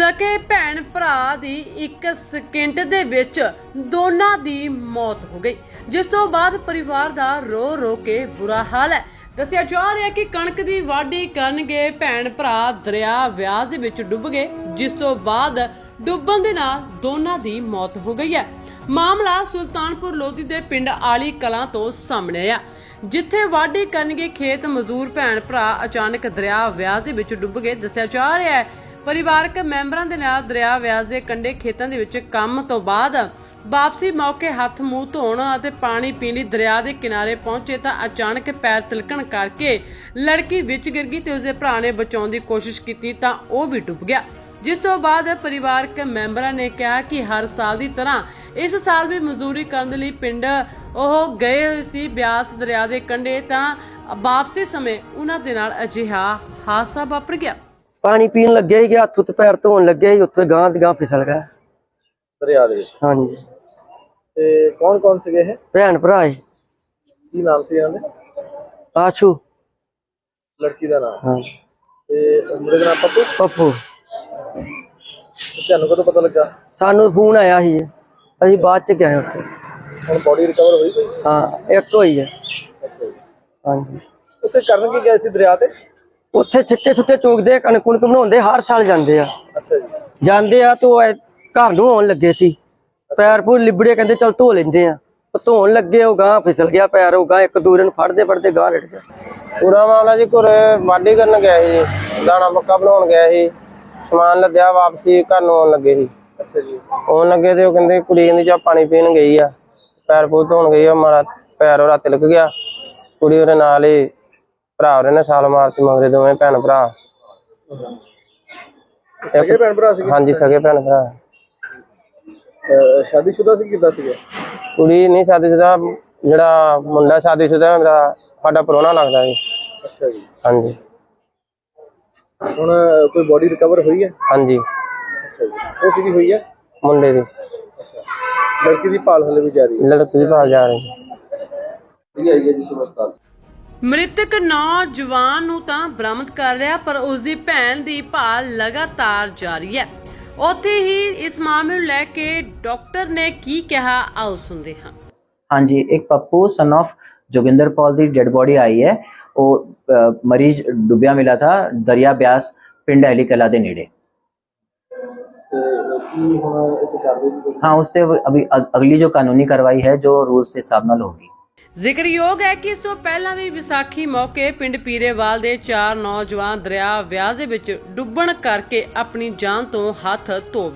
ਸਕੇ ਭੈਣ ਭਰਾ ਦੀ ਇੱਕ ਸਕਿੰਟ ਦੇ ਵਿੱਚ ਦੋਨਾਂ ਦੀ ਮੌਤ ਹੋ ਗਈ। ਜਿਸ ਤੋਂ ਬਾਅਦ ਪਰਿਵਾਰ ਦਾ ਰੋ ਰੋ ਕੇ ਬੁਰਾ ਹਾਲ ਹੈ। ਦੱਸਿਆ ਜਾ ਰਿਹਾ ਕਿ ਕਣਕ ਦੀ ਵਾਢੀ ਕਰਨਗੇ ਭੈਣ ਭਰਾ ਦਰਿਆ ਵਿਆਸ ਦੇ ਵਿੱਚ ਡੁੱਬ ਗਏ, ਜਿਸ ਤੋਂ ਬਾਅਦ ਡੁੱਬਣ ਦੇ ਨਾਲ ਦੋਨਾਂ ਦੀ ਮੌਤ ਹੋ ਗਈ ਹੈ। ਮਾਮਲਾ ਸੁਲਤਾਨਪੁਰ ਲੋਧੀ ਦੇ ਪਿੰਡ ਆਲੀ ਕਲਾਂ ਤੋਂ ਸਾਹਮਣੇ ਆਇਆ ਜਿੱਥੇ ਵਾਢੀ ਕਰਨਗੇ ਖੇਤ ਮਜ਼ਦੂਰ ਭੈਣ ਭਰਾ ਅਚਾਨਕ ਦਰਿਆ ਵਿਆਸ ਦੇ ਵਿੱਚ ਡੁੱਬ ਗਏ, ਦੱਸਿਆ ਜਾ ਰਿਹਾ ਹੈ ਪਰਿਵਾਰਕ ਮੈਂਬਰਾਂ ਦੇ ਨਾਲ ਦਰਿਆ ਵਿਆਸ ਦੇ ਕੰਢੇ ਖੇਤਾਂ ਦੇ ਵਿੱਚ ਕੰਮ ਤੋਂ ਬਾਅਦ ਵਾਪਸੀ ਮੌਕੇ ਹੱਥ ਮੂੰਹ ਧੋਣ ਅਤੇ ਪਾਣੀ ਪੀਣ ਲਈ ਦਰਿਆ ਦੇ ਕਿਨਾਰੇ ਪਹੁੰਚੇ ਤਾਂ ਅਚਾਨਕ ਪੈਰ ਤਿਲਕਣ ਕਰਕੇ ਲੜਕੀ ਵਿੱਚ ਗਿਰ ਗਈ ਤੇ ਉਸਦੇ ਭਰਾ ਨੇ ਬਚਾਉਣ ਦੀ ਕੋਸ਼ਿਸ਼ ਕੀਤੀ ਤਾਂ ਉਹ ਵੀ ਡੁੱਬ ਗਿਆ। ਜਿਸ ਤੋਂ ਬਾਅਦ ਪਰਿਵਾਰਕ ਮੈਂਬਰਾਂ ਨੇ ਕਿਹਾ ਕਿ ਹਰ ਸਾਲ ਦੀ ਤਰ੍ਹਾਂ ਇਸ ਸਾਲ ਵੀ ਮਜ਼ਦੂਰੀ ਕਰਨ ਲਈ ਪਿੰਡ ਉਹ ਗਏ ਹੋਏ ਸੀ ਬਿਆਸ ਦਰਿਆ ਦੇ ਕੰਢੇ ਤਾਂ ਵਾਪਸੀ ਸਮੇਂ ਉਹਨਾਂ ਦੇ ਨਾਲ ਅਜਿਹਾ ਹਾਦਸਾ ਵਾਪਰ ਗਿਆ। ਪਾਣੀ ਪੀਣ ਲੱਗੇ ਸੀ ਹੱਥ ਉੱਤੇ ਪੈਰ ਧੋਣ ਲੱਗੇ ਸੀ ਉੱਥੇ ਗਾਂ ਗਾਂ ਫਿਸਲ ਗਿਆ। ਦਰਿਆ ਦੇ ਵਿੱਚ। ਹਾਂਜੀ। ਤੇ ਕੌਣ ਕੌਣ ਸੀਗੇ ਇਹ? ਭੈਣ ਭਰਾ ਸੀ। ਕੀ ਨਾਮ ਸੀ ਇਹਨਾਂ ਦੇ? ਆਸ਼ੂ। ਲੜਕੀ ਦਾ ਨਾਮ। ਹਾਂ। ਤੇ ਮੁੰਡੇ ਦਾ ਨਾਮ ਪੱਪੂ? ਪੱਪੂ। ਤੇ ਤੁਹਾਨੂੰ ਕਦੋਂ ਪਤਾ ਲੱਗਾ? ਸਾਨੂੰ ਫੋਨ ਆਇਆ ਸੀ। ਅਸੀਂ ਬਾਅਦ ਚ ਗਏ ਉੱਥੇ। ਹੁਣ ਬੋਡੀ ਰਿਕਵਰ ਹੋਈ ਕੋਈ? ਹਾਂ ਇੱਕ ਹੋਈ ਹੈ। ਹਾਂਜੀ। ਉੱਥੇ ਕਰਨ ਕੀ ਗਏ ਸੀ ਦਰਿਆ ਤੇ? ਉੱਥੇ ਛਿੱਟੇ ਛੁੱਟੇ ਚੋਗਦੇ ਕਣਕ ਕੁਣਕ ਬਣਾਉਂਦੇ ਹਰ ਸਾਲ ਜਾਂਦੇ ਆ। ਅੱਛਾ ਜੀ। ਜਾਂਦੇ ਆ ਤੋਂ ਘਰ ਨੂੰ ਆਉਣ ਲੱਗੇ ਸੀ। ਪੈਰ ਪੂਰ ਲਿਬੜੇ ਕਹਿੰਦੇ ਚਲ ਧੋ ਲੈਂਦੇ ਆ। ਉਹ ਧੋਣ ਲੱਗੇ ਉਹ ਗਾਂ ਫਿਸਲ ਗਿਆ ਪੈਰ ਉਹ ਗਾਂ ਇੱਕ ਦੂਰੇ ਨੂੰ ਫੜਦੇ ਫੜਦੇ ਗਾਂ ਰੜ ਗਿਆ। ਪੂਰਾ ਮਾਮਲਾ ਜੀ ਘਰੇ ਵਾਢੀ ਕਰਨ ਗਿਆ ਸੀ। ਦਾਣਾ ਪੱਕਾ ਬਣਾਉਣ ਗਿਆ ਸੀ। ਸਮਾਨ ਲੱਦਿਆ ਵਾਪਸੀ ਘਰ ਨੂੰ ਆਉਣ ਲੱਗੇ ਸੀ। ਅੱਛਾ ਜੀ। ਆਉਣ ਲੱਗੇ ਤੇ ਉਹ ਕਹਿੰਦੇ ਕੁੜੀ ਕਹਿੰਦੀ ਜਾ ਪਾਣੀ ਪੀਣ ਗਈ ਆ। ਪੈਰ ਪੂਰ ਧੋਣ ਗਈ ਆ ਮਾਰਾ ਪੈਰ ਉਹਦਾ ਤਿਲਕ ਗਿਆ। ਕੁੜੀ ਉਹਦੇ ਨਾਲ ਹੀ ਭਰਾ ਉਹਰੇ ਨੇ ਸਾਲ ਮਾਰਤੀ ਮਗਰੇ ਦੋਵੇਂ ਭੈਣ ਭਰਾ। ਸਕੇ ਭੈਣ ਭਰਾ ਸੀ ਹਾਂਜੀ ਸਕੇ ਭੈਣ ਭਰਾ। ਸ਼ਾਦੀशुदा ਸੀ ਕਿਦਾਂ ਸੀਗਾ? ਕੁੜੀ ਨਹੀਂ ਸ਼ਾਦੀशुदा ਜਿਹੜਾ ਮੁੰਡਾ ਸ਼ਾਦੀशुदा ਮੇਰਾ ਸਾਡਾ ਪਰੋਣਾ ਲੱਗਦਾ ਜੀ ਅੱਛਾ ਜੀ। ਹਾਂਜੀ। ਹੁਣ ਰਿਕਵਰ ਹੋਈ ਹੈ? ਹਾਂਜੀ। ਉਹ ਕਿਹਦੀ ਹੋਈ ਹੈ? ਮੁੰਡੇ ਦੀ। ਅੱਛਾ। ਲੜਕੀ ਦੀ ਭਾਲ ਹਲੇ ਵੀ ਜਾਰੀ ਹੈ। ਲੜਕੀ ਦੀ ਭਾਲ ਜਾ ਰਹੀ ਹੈ। ਇਹ ਆਈ ਹੈ ਜੀ ਸਮਸਤਾਲ ਮ੍ਰਿਤਕ ਨੌਜਵਾਨ ਨੂੰ ਤਾਂ ਬਰਾਮਦ ਕਰ ਲਿਆ ਪਰ ਉਸ ਦੀ ਭੈਣ ਦੀ ਭਾਲ ਲਗਾਤਾਰ ਜਾਰੀ ਹੈ ਉੱਥੇ ਹੀ ਇਸ ਮਾਮਲੇ ਨੂੰ ਲੈ ਕੇ ਡਾਕਟਰ ਨੇ ਕੀ ਕਿਹਾ ਆਓ ਸੁਣਦੇ ਹਾਂ ਹਾਂਜੀ ਇੱਕ ਪੱਪੂ ਸਨ of Joginder Paul the dead body ਆਈ ਹੈ ਉਹ ਅ, ਮਰੀਜ਼ ਡੁੱਬਿਆ ਮਿਲਾ ਥਾ ਦਰਿਆ ਬਿਆਸ ਪਿੰਡ ਅਲੀ ਕਲਾ ਦੇ ਨੇੜੇ ਤੇ ਕੀ ਹੁਣ ਇੱਥੇ ਕਰਦੇ ਜੀ ਹਾਂ ਉਸ ਤੇ ਅਭੀ ਅਗ- ਅਗਲੀ ਜੋ ਕਾਨੂੰਨੀ ਕਾਰਵਾਈ ਹੈ ਜ਼ਿਕਰਯੋਗ ਹੈ ਕਿ ਇਸ ਤੋਂ ਪਹਿਲਾਂ ਵੀ ਵਿਸਾਖੀ ਮੌਕੇ ਪਿੰਡ ਪੀਰੇਵਾਲ ਦੇ ਚਾਰ ਨੌਜਵਾਨ ਦਰਿਆ ਵਿਆਸ ਦੇ ਵਿੱਚ ਡੁੱਬਣ ਕਰਕੇ ਆਪਣੀ ਜਾਨ ਤੋਂ ਹੱਥ ਧੋ